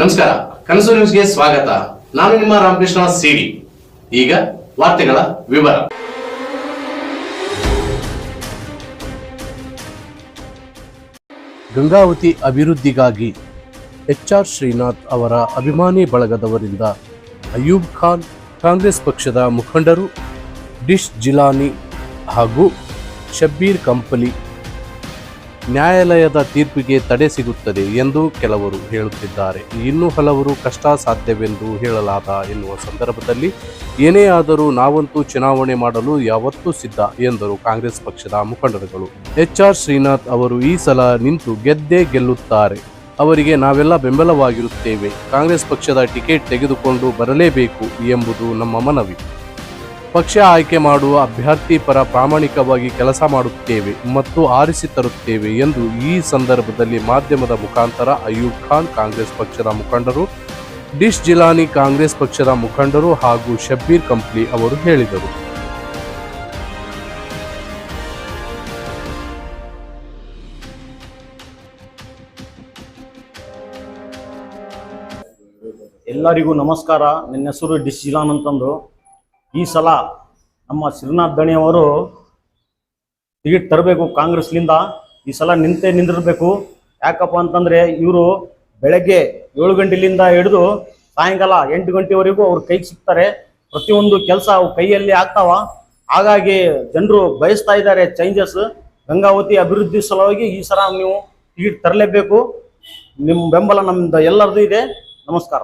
ನಮಸ್ಕಾರ, ಕನಸು ನ್ಯೂಸ್ಗೆ ಸ್ವಾಗತ. ನಾನು ನಿಮ್ಮ ರಾಮಕೃಷ್ಣ ಸಿಡಿ. ಈಗ ವಾರ್ತೆಗಳ ವಿವರ. ಗಂಗಾವತಿ ಅಭಿವೃದ್ಧಿಗಾಗಿ ಎಚ್ ಆರ್ ಶ್ರೀನಾಥ್ ಅವರ ಅಭಿಮಾನಿ ಬಳಗದವರಿಂದ ಅಯೂಬ್ ಖಾನ್, ಕಾಂಗ್ರೆಸ್ ಪಕ್ಷದ ಮುಖಂಡರು, ಡಿಶ್ ಜಿಲಾನಿ ಹಾಗೂ ಶಬ್ಬೀರ್ ಕಂಪಲಿ ನ್ಯಾಯಾಲಯದ ತೀರ್ಪಿಗೆ ತಡೆ ಸಿಗುತ್ತದೆ ಎಂದು ಕೆಲವರು ಹೇಳುತ್ತಿದ್ದಾರೆ. ಇನ್ನು ಹಲವರು ಕಷ್ಟ ಸಾಧ್ಯವೆಂದು ಹೇಳಲಾದ ಎನ್ನುವ ಸಂದರ್ಭದಲ್ಲಿ ಏನೇ ಆದರೂ ನಾವಂತೂ ಚುನಾವಣೆ ಮಾಡಲು ಯಾವತ್ತೂ ಸಿದ್ಧ ಎಂದರು ಕಾಂಗ್ರೆಸ್ ಪಕ್ಷದ ಮುಖಂಡರುಗಳು. ಎಚ್ ಆರ್ ಶ್ರೀನಾಥ್ ಅವರು ಈ ಸಲ ನಿಂತು ಗೆದ್ದೇ ಗೆಲ್ಲುತ್ತಾರೆ. ಅವರಿಗೆ ನಾವೆಲ್ಲ ಬೆಂಬಲವಾಗಿರುತ್ತೇವೆ. ಕಾಂಗ್ರೆಸ್ ಪಕ್ಷದ ಟಿಕೆಟ್ ತೆಗೆದುಕೊಂಡು ಬರಲೇಬೇಕು ಎಂಬುದು ನಮ್ಮ ಮನವಿ. ಪಕ್ಷ ಆಯ್ಕೆ ಮಾಡುವ ಅಭ್ಯರ್ಥಿ ಪರ ಪ್ರಾಮಾಣಿಕವಾಗಿ ಕೆಲಸ ಮಾಡುತ್ತೇವೆ ಮತ್ತು ಆರಿಸಿ ತರುತ್ತೇವೆ ಎಂದು ಈ ಸಂದರ್ಭದಲ್ಲಿ ಮಾಧ್ಯಮದ ಮುಖಾಂತರ ಅಯ್ಯೂಬ್ ಖಾನ್ ಕಾಂಗ್ರೆಸ್ ಪಕ್ಷದ ಮುಖಂಡರು, ಡಿಶ್ ಜಿಲಾನಿ ಕಾಂಗ್ರೆಸ್ ಪಕ್ಷದ ಮುಖಂಡರು ಹಾಗೂ ಶಬ್ಬೀರ್ ಕಂಪ್ಲಿ ಅವರು ಹೇಳಿದರು. ಎಲ್ಲರಿಗೂ ನಮಸ್ಕಾರ. ನನ್ನ ಹೆಸರು ಡಿಶ್ ಜಿಲಾನ್ ಅಂತಂದು ಈ ಸಲ ನಮ್ಮ ಶ್ರೀನಾಥ್ ದಣಿಯವರು ಟಿಕೆಟ್ ತರಬೇಕು ಕಾಂಗ್ರೆಸ್ಲಿಂದ. ಈ ಸಲ ನಿಂತೆ ನಿಂದಿರಬೇಕು. ಯಾಕಪ್ಪ ಅಂತಂದರೆ ಇವರು ಬೆಳಗ್ಗೆ ಏಳು ಗಂಟೆಲಿಂದ ಹಿಡಿದು ಸಾಯಂಕಾಲ ಎಂಟು ಗಂಟೆವರೆಗೂ ಅವ್ರ ಕೈಗೆ ಸಿಗ್ತಾರೆ. ಪ್ರತಿಯೊಂದು ಕೆಲಸ ಅವ್ರ ಕೈಯಲ್ಲಿ ಆಗ್ತಾವ. ಹಾಗಾಗಿ ಜನರು ಬಯಸ್ತಾ ಇದ್ದಾರೆ ಚೇಂಜಸ್. ಗಂಗಾವತಿ ಅಭಿವೃದ್ಧಿ ಸಲುವಾಗಿ ಈ ಸಲ ನೀವು ಟಿಕೆಟ್ ತರಲೇಬೇಕು. ನಿಮ್ಮ ಬೆಂಬಲ ನಮ್ದು ಎಲ್ಲರದು ಇದೆ. ನಮಸ್ಕಾರ.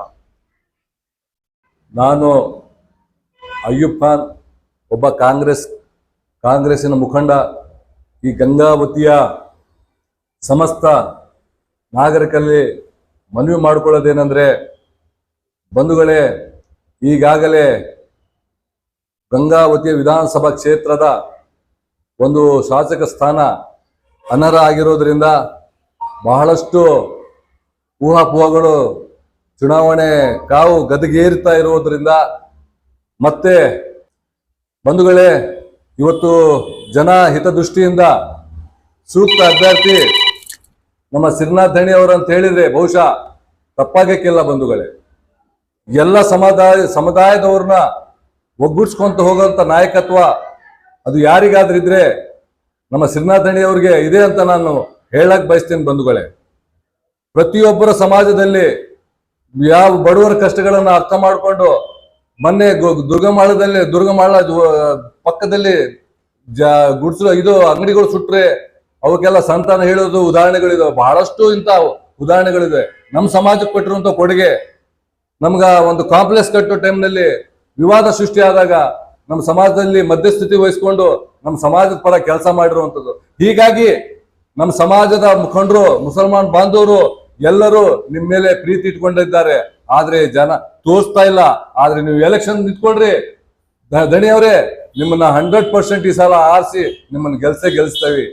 ನಾನು ಅಯ್ಯೂಬ್ ಒಬ್ಬ ಕಾಂಗ್ರೆಸ್, ಕಾಂಗ್ರೆಸ್ಸಿನ ಮುಖಂಡ, ಈ ಗಂಗಾವತಿಯ ಸಮಸ್ತ ನಾಗರಿಕರಲ್ಲಿ ಮನವಿ ಮಾಡಿಕೊಳ್ಳೋದೇನೆಂದರೆ, ಬಂಧುಗಳೇ, ಈಗಾಗಲೇ ಗಂಗಾವತಿಯ ವಿಧಾನಸಭಾ ಕ್ಷೇತ್ರದ ಒಂದು ಶಾಸಕ ಸ್ಥಾನ ಅನರ್ಹ ಆಗಿರೋದ್ರಿಂದ ಬಹಳಷ್ಟು ಊಹಾಪೋಹಗಳು, ಚುನಾವಣೆ ಕಾವು ಗದಗೇರ್ತಾ ಇರುವುದರಿಂದ ಮತ್ತೆ ಬಂಧುಗಳೇ, ಇವತ್ತು ಜನ ಹಿತದೃಷ್ಟಿಯಿಂದ ಸೂಕ್ತ ಅಭ್ಯರ್ಥಿ ನಮ್ಮ ಸಿರಿನಾಥ್ ಧಣಿ ಅವರು ಅಂತ ಹೇಳಿದ್ರೆ ಬಹುಶಃ ತಪ್ಪಾಗಕ್ಕಿಲ್ಲ ಬಂಧುಗಳೇ. ಎಲ್ಲ ಸಮುದಾಯ, ಸಮುದಾಯದವ್ರನ್ನ ಒಗ್ಗೂಡ್ಸ್ಕೊಂತ ಹೋಗುವಂತ ನಾಯಕತ್ವ ಅದು ಯಾರಿಗಾದ್ರಿದ್ರೆ ನಮ್ಮ ಸಿರಿನಾಥ್ ಧಣಿ ಅವ್ರಿಗೆ ಇದೆ ಅಂತ ನಾನು ಹೇಳಕ್ ಬಯಸ್ತೀನಿ ಬಂಧುಗಳೇ. ಪ್ರತಿಯೊಬ್ಬರ ಸಮಾಜದಲ್ಲಿ ಯಾವ ಬಡವರ ಕಷ್ಟಗಳನ್ನ ಅರ್ಥ ಮಾಡಿಕೊಂಡು ಮೊನ್ನೆ ದುರ್ಗಮಾಳದಲ್ಲಿ, ದುರ್ಗಮಾಳ ಪಕ್ಕದಲ್ಲಿ ಜ ಇದು ಅಂಗಡಿಗಳು ಸುಟ್ರೆ ಅವಕ್ಕೆಲ್ಲ ಸಂತಾನ ಹೇಳೋದು ಉದಾಹರಣೆಗಳಿದಾವೆ ಬಹಳಷ್ಟು ಇಂತ ಉದಾಹರಣೆಗಳಿದೆ. ನಮ್ಮ ಸಮಾಜಕ್ಕೆ ಕೊಟ್ಟಿರುವಂತ ಕೊಡುಗೆ. ನಮ್ಗ ಒಂದು ಕಾಂಪ್ಲೆಕ್ಸ್ ಕಟ್ಟೋ ಟೈಮ್ನಲ್ಲಿ ವಿವಾದ ಸೃಷ್ಟಿ ಆದಾಗ ನಮ್ಮ ಸಮಾಜದಲ್ಲಿ ಮಧ್ಯಸ್ಥಿತಿ ವಹಿಸ್ಕೊಂಡು ನಮ್ಮ ಸಮಾಜದ ಪರ ಕೆಲಸ ಮಾಡಿರುವಂಥದ್ದು. ಹೀಗಾಗಿ ನಮ್ಮ ಸಮಾಜದ ಮುಖಂಡರು, ಮುಸಲ್ಮಾನ್ ಬಾಂಧವರು ಎಲ್ಲರೂ ನಿಮ್ಮ ಮೇಲೆ ಪ್ರೀತಿ ಇಟ್ಕೊಂಡಿದ್ದಾರೆ. ಆದ್ರೆ ಜನ ತೋರಿಸ್ತಾ ಇಲ್ಲ. ಆದ್ರೆ ನೀವು ಎಲೆಕ್ಷನ್ ನಿಂತ್ಕೊಳ್ರಿ. ದಣಿ ಅವರೇ, ನಿಮ್ಮನ್ನ ಹಂಡ್ರೆಡ್ ಪರ್ಸೆಂಟ್ ಈ ಸಲ ಆರಿಸಿ ನಿಮ್ಮನ್ನ ಗೆಲ್ಸೇ ಗೆಲ್ಸ್ತೇವೆ.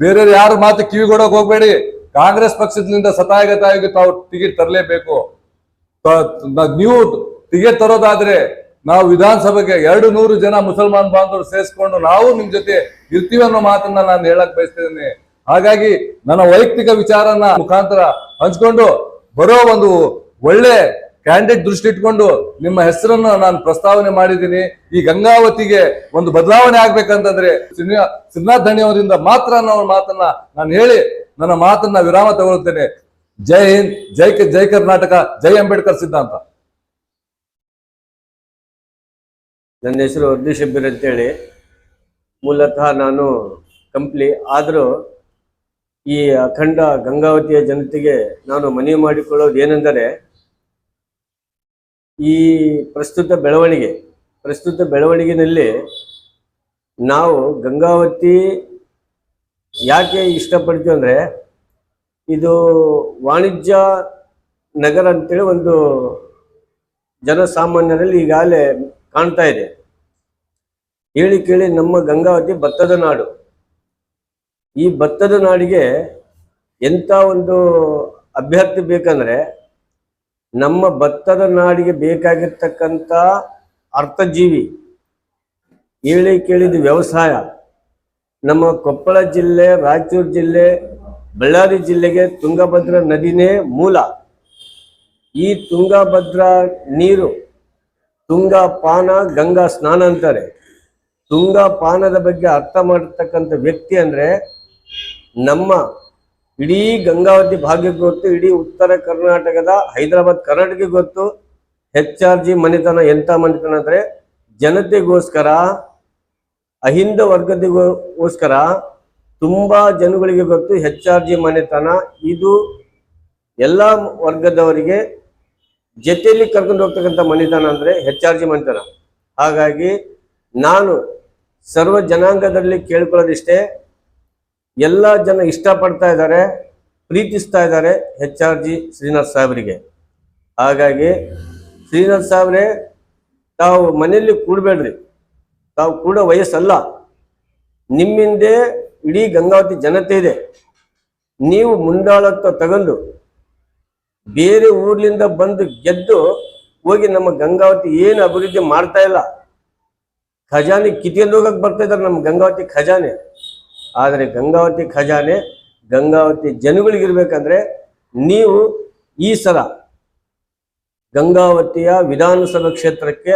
ಬೇರೆ ಯಾರ ಮಾತು ಕಿವಿಗೊಡಕ್ ಹೋಗ್ಬೇಡಿ. ಕಾಂಗ್ರೆಸ್ ಪಕ್ಷದಿಂದ ಸತಾಯಗತಾಗಿ ತಾವು ಟಿಕೆಟ್ ತರಲೇಬೇಕು. ನೀವು ಟಿಕೆಟ್ ತರೋದಾದ್ರೆ ನಾವು ವಿಧಾನಸಭೆಗೆ ಎರಡು ನೂರು ಜನ ಮುಸಲ್ಮಾನ್ ಬಾಂಧವರು ಸೇರಿಸ್ಕೊಂಡು ನಾವು ನಿಮ್ ಜೊತೆ ಇರ್ತೀವಿ ಅನ್ನೋ ಮಾತನ್ನ ನಾನು ಹೇಳಕ್ ಬಯಸ್ತಿದ್ದೇನೆ. ಹಾಗಾಗಿ ನನ್ನ ವೈಯಕ್ತಿಕ ವಿಚಾರನ ಮುಖಾಂತರ ಹಂಚ್ಕೊಂಡು ಬರೋ ಒಂದು ಒಳ್ಳೆ ಕ್ಯಾಂಡಿಡೇಟ್ ದೃಷ್ಟಿ ಇಟ್ಕೊಂಡು ನಿಮ್ಮ ಹೆಸರನ್ನು ನಾನು ಪ್ರಸ್ತಾವನೆ ಮಾಡಿದ್ದೀನಿ. ಈ ಗಂಗಾವತಿಗೆ ಒಂದು ಬದಲಾವಣೆ ಆಗ್ಬೇಕಂತಂದ್ರೆ ಶ್ರೀನಾಥ್ ಧಣಿ ಅವರಿಂದ ಮಾತ್ರ ಅನ್ನೋ ಮಾತನ್ನ ನಾನು ಹೇಳಿ ನನ್ನ ಮಾತನ್ನ ವಿರಾಮ ತಗೊಳ್ತೇನೆ. ಜೈ ಹಿಂದ್, ಜೈ ಜೈ ಕರ್ನಾಟಕ, ಜೈ ಅಂಬೇಡ್ಕರ್ ಸಿದ್ಧಾಂತ. ನನ್ನ ಹೆಸರು ಅರ್ಧಿ ಶಬ್ಬೀರ್ ಅಂತೇಳಿ. ಮೂಲತಃ ನಾನು ಕಂಪ್ಲಿ, ಆದರೂ ಈ ಅಖಂಡ ಗಂಗಾವತಿಯ ಜನತೆಗೆ ನಾನು ಮನವಿ ಮಾಡಿಕೊಳ್ಳೋದು ಏನೆಂದರೆ ಈ ಪ್ರಸ್ತುತ ಬೆಳವಣಿಗೆ, ಪ್ರಸ್ತುತ ಬೆಳವಣಿಗೆಯಲ್ಲಿ ನಾವು ಗಂಗಾವತಿ ಯಾಕೆ ಇಷ್ಟಪಡ್ತೀವಿ ಅಂದರೆ ಇದು ವಾಣಿಜ್ಯ ನಗರ ಅಂತೇಳಿ ಒಂದು ಜನಸಾಮಾನ್ಯರಲ್ಲಿ ಈಗಾಗಲೇ ಕಾಣ್ತಾ ಇದೆ. ಹೇಳಿ ಕೇಳಿ ನಮ್ಮ ಗಂಗಾವತಿ ಭತ್ತದ ನಾಡು. ಈ ಭತ್ತದ ನಾಡಿಗೆ ಎಂಥ ಒಂದು ಅಭ್ಯರ್ಥಿ ಬೇಕಂದ್ರೆ ನಮ್ಮ ಭತ್ತದ ನಾಡಿಗೆ ಬೇಕಾಗಿರ್ತಕ್ಕಂಥ ಅರ್ಥಜೀವಿ ಹೇಳಿ ಕೇಳಿದ ವ್ಯವಸಾಯ, ನಮ್ಮ ಕೊಪ್ಪಳ ಜಿಲ್ಲೆ, ರಾಯಚೂರು ಜಿಲ್ಲೆ, ಬಳ್ಳಾರಿ ಜಿಲ್ಲೆಗೆ ತುಂಗಭದ್ರಾ ನದಿನೇ ಮೂಲ. ಈ ತುಂಗಭದ್ರಾ ನೀರು ತುಂಗ ಪಾನ ಗಂಗಾ ಸ್ನಾನ ಅಂತಾರೆ. ತುಂಗಾ ಪಾನದ ಬಗ್ಗೆ ಅರ್ಥ ಮಾಡಿರ್ತಕ್ಕಂಥ ವ್ಯಕ್ತಿ ಅಂದ್ರೆ ನಮ್ಮ ಇಡೀ ಗಂಗಾವತಿ ಭಾಗ್ಯಕ್ಕೆ ಗೊತ್ತು, ಇಡೀ ಉತ್ತರ ಕರ್ನಾಟಕದ ಹೈದರಾಬಾದ್, ಕರ್ನಾಟಕಕ್ಕೆ ಗೊತ್ತು. ಹೆಚ್ ಆರ್ ಜಿ ಮನೆತನ, ಎಂಥ ಮನೆತನ ಅಂದ್ರೆ ಜನತೆಗೋಸ್ಕರ, ಅಹಿಂದ ವರ್ಗದಿಗೋಸ್ಕರ ತುಂಬಾ ಜನಗಳಿಗೆ ಗೊತ್ತು ಹೆಚ್ ಆರ್ ಜಿ ಮನೆತನ. ಇದು ಎಲ್ಲ ವರ್ಗದವರಿಗೆ ಜೊತೆಯಲ್ಲಿ ಕರ್ಕೊಂಡು ಹೋಗ್ತಕ್ಕಂಥ ಮನೆತನ ಅಂದ್ರೆ ಹೆಚ್ ಆರ್ ಜಿ ಮನೆತನ. ಹಾಗಾಗಿ ನಾನು ಸರ್ವ ಜನಾಂಗದಲ್ಲಿ ಕೇಳ್ಕೊಳ್ಳೋದಿಷ್ಟೇ. ಎಲ್ಲ ಜನ ಇಷ್ಟಪಡ್ತಾ ಇದ್ದಾರೆ, ಪ್ರೀತಿಸ್ತಾ ಇದ್ದಾರೆ ಎಚ್ ಆರ್ ಜಿ ಶ್ರೀನಾಥ್ ಸಾಹೇಬರಿಗೆ. ಹಾಗಾಗಿ ಶ್ರೀನಾಥ್ ಸಾಹೇಬ್ರೆ, ತಾವು ಮನೆಯಲ್ಲಿ ಕೂಡಬೇಡ್ರಿ. ತಾವು ಕೂಡ ವಯಸ್ಸಲ್ಲ. ನಿಮ್ಮಿಂದೆ ಇಡೀ ಗಂಗಾವತಿ ಜನತೆ ಇದೆ. ನೀವು ಮುಂದಾಳತ್ವ ತಗೊಂಡು ಬೇರೆ ಊರ್ಲಿಂದ ಬಂದು ಗೆದ್ದು ಹೋಗಿ ನಮ್ಮ ಗಂಗಾವತಿ ಏನು ಅಭಿವೃದ್ಧಿ ಮಾಡ್ತಾ ಇಲ್ಲ. ಖಜಾನೆ ಕಿತ್ಕೊಂಡು ಹೋಗಕ್ಕೆ ಬರ್ತಾ ಇದ್ದಾರೆ ನಮ್ಮ ಗಂಗಾವತಿ ಖಜಾನೆ. ಆದರೆ ಗಂಗಾವತಿ ಖಜಾನೆ ಗಂಗಾವತಿ ಜನಗಳಿಗಿರ್ಬೇಕಂದ್ರೆ ನೀವು ಈ ಸಲ ಗಂಗಾವತಿಯ ವಿಧಾನಸಭಾ ಕ್ಷೇತ್ರಕ್ಕೆ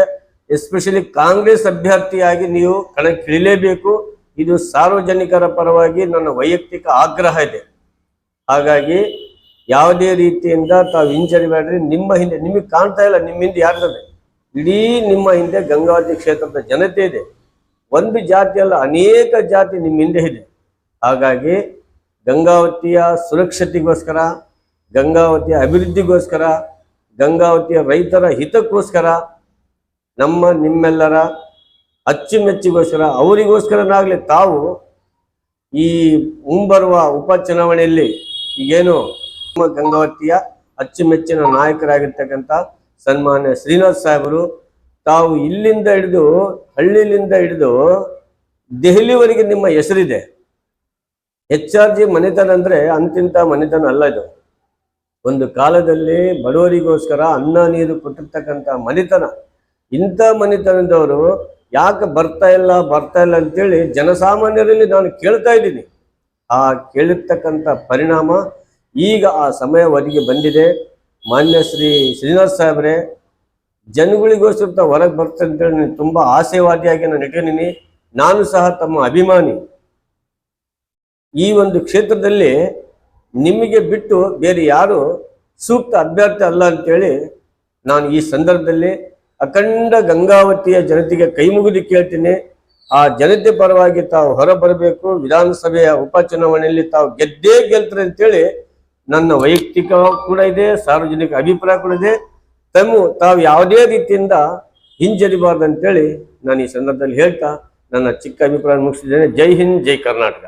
ಎಸ್ಪೆಷಲಿ ಕಾಂಗ್ರೆಸ್ ಅಭ್ಯರ್ಥಿಯಾಗಿ ನೀವು ಕಣಕ್ಕಿಳಿಲೇಬೇಕು ಇದು ಸಾರ್ವಜನಿಕರ ಪರವಾಗಿ ನನ್ನ ವೈಯಕ್ತಿಕ ಆಗ್ರಹ ಇದೆ. ಹಾಗಾಗಿ ಯಾವುದೇ ರೀತಿಯಿಂದ ತಾವು ಹಿಂಜರಿಬೇಡ್ರಿ ನಿಮ್ಮ ಹಿಂದೆ, ನಿಮಗೆ ಕಾಣ್ತಾ ಇಲ್ಲ, ನಿಮ್ಮ ಹಿಂದೆ ಯಾರ್ದದೆ ಇಡೀ ನಿಮ್ಮ ಹಿಂದೆ ಗಂಗಾವತಿ ಕ್ಷೇತ್ರದ ಜನತೆ ಇದೆ. ಒಂದು ಜಾತಿ ಅಲ್ಲ, ಅನೇಕ ಜಾತಿ ನಿಮ್ಮ ಹಿಂದೆ ಇದೆ. ಹಾಗಾಗಿ ಗಂಗಾವತಿಯ ಸುರಕ್ಷತೆಗೋಸ್ಕರ, ಗಂಗಾವತಿಯ ಅಭಿವೃದ್ಧಿಗೋಸ್ಕರ, ಗಂಗಾವತಿಯ ರೈತರ ಹಿತಕ್ಕೋಸ್ಕರ, ನಮ್ಮ ನಿಮ್ಮೆಲ್ಲರ ಅಚ್ಚುಮೆಚ್ಚಿಗೋಸ್ಕರ, ಅವರಿಗೋಸ್ಕರನಾಗಲಿ ತಾವು ಈ ಮುಂಬರುವ ಉಪಚುನಾವಣೆಯಲ್ಲಿ ಈಗೇನು ನಮ್ಮ ಗಂಗಾವತಿಯ ಅಚ್ಚುಮೆಚ್ಚಿನ ನಾಯಕರಾಗಿರ್ತಕ್ಕಂಥ ಸನ್ಮಾನ್ಯ ಶ್ರೀನಾಥ್ ಸಾಹೇಬರು ತಾವು ಇಲ್ಲಿಂದ ಹಿಡಿದು ಹಳ್ಳಿಲಿಂದ ಹಿಡಿದು ದೆಹಲಿವರೆಗೆ ನಿಮ್ಮ ಹೆಸರಿದೆ. ಎಚ್ ಆರ್ ಜಿ ಮನೆತನ ಅಂದ್ರೆ ಅಂತಿಂತ ಮನೆತನ ಅಲ್ಲ ಇದು. ಒಂದು ಕಾಲದಲ್ಲಿ ಬಡವರಿಗೋಸ್ಕರ ಅನ್ನ ನೀರು ಕೊಟ್ಟಿರ್ತಕ್ಕಂಥ ಮನೆತನ. ಇಂಥ ಮನೆತನದವರು ಯಾಕೆ ಬರ್ತಾ ಇಲ್ಲ ಬರ್ತಾ ಇಲ್ಲ ಅಂತೇಳಿ ಜನಸಾಮಾನ್ಯರಲ್ಲಿ ನಾನು ಕೇಳ್ತಾ ಇದ್ದೀನಿ. ಆ ಕೇಳಿರ್ತಕ್ಕಂಥ ಪರಿಣಾಮ ಈಗ ಆ ಸಮಯ ಒದಗಿ ಬಂದಿದೆ. ಮಾನ್ಯ ಶ್ರೀ ಶ್ರೀನಿವಾಸ ಸಾಹೇಬ್ರೆ ಜನಗಳಿಗೋಸ್ಕರ ತಾವು ಹೊರಗೆ ಬರ್ತಾರೆ ನಾನು ತುಂಬಾ ಆಶಯವಾದಿಯಾಗಿ ನಾನು ಇಟ್ಕೊಂಡಿನಿ ನಾನು ಸಹ ತಮ್ಮ ಅಭಿಮಾನಿ. ಈ ಒಂದು ಕ್ಷೇತ್ರದಲ್ಲಿ ನಿಮಗೆ ಬಿಟ್ಟು ಬೇರೆ ಯಾರು ಸೂಕ್ತ ಅಭ್ಯರ್ಥಿ ಅಲ್ಲ ಅಂತೇಳಿ ನಾನು ಈ ಸಂದರ್ಭದಲ್ಲಿ ಅಖಂಡ ಗಂಗಾವತಿಯ ಜನತೆಗೆ ಕೈ ಮುಗಿದು ಕೇಳ್ತೀನಿ. ಆ ಜನತೆ ಪರವಾಗಿ ತಾವು ಹೊರ ಬರಬೇಕು ವಿಧಾನಸಭೆಯ ಉಪಚುನಾವಣೆಯಲ್ಲಿ ತಾವು ಗೆದ್ದೇ ಗೆಲ್ತಾರೆ ಅಂತೇಳಿ ನನ್ನ ವೈಯಕ್ತಿಕ ಕೂಡ ಇದೆ, ಸಾರ್ವಜನಿಕ ಅಭಿಪ್ರಾಯ ಕೂಡ ಇದೆ. ತಮ್ಮ, ತಾವು ಯಾವುದೇ ರೀತಿಯಿಂದ ಹಿಂಜರಿಬಾರ್ದು ಅಂತೇಳಿ ನಾನು ಈ ಸಂದರ್ಭದಲ್ಲಿ ಹೇಳ್ತಾ ನನ್ನ ಚಿಕ್ಕ ಅಭಿಪ್ರಾಯ ಮುಗಿಸಿದ್ದೇನೆ. ಜೈ ಹಿಂದ್, ಜೈ ಕರ್ನಾಟಕ.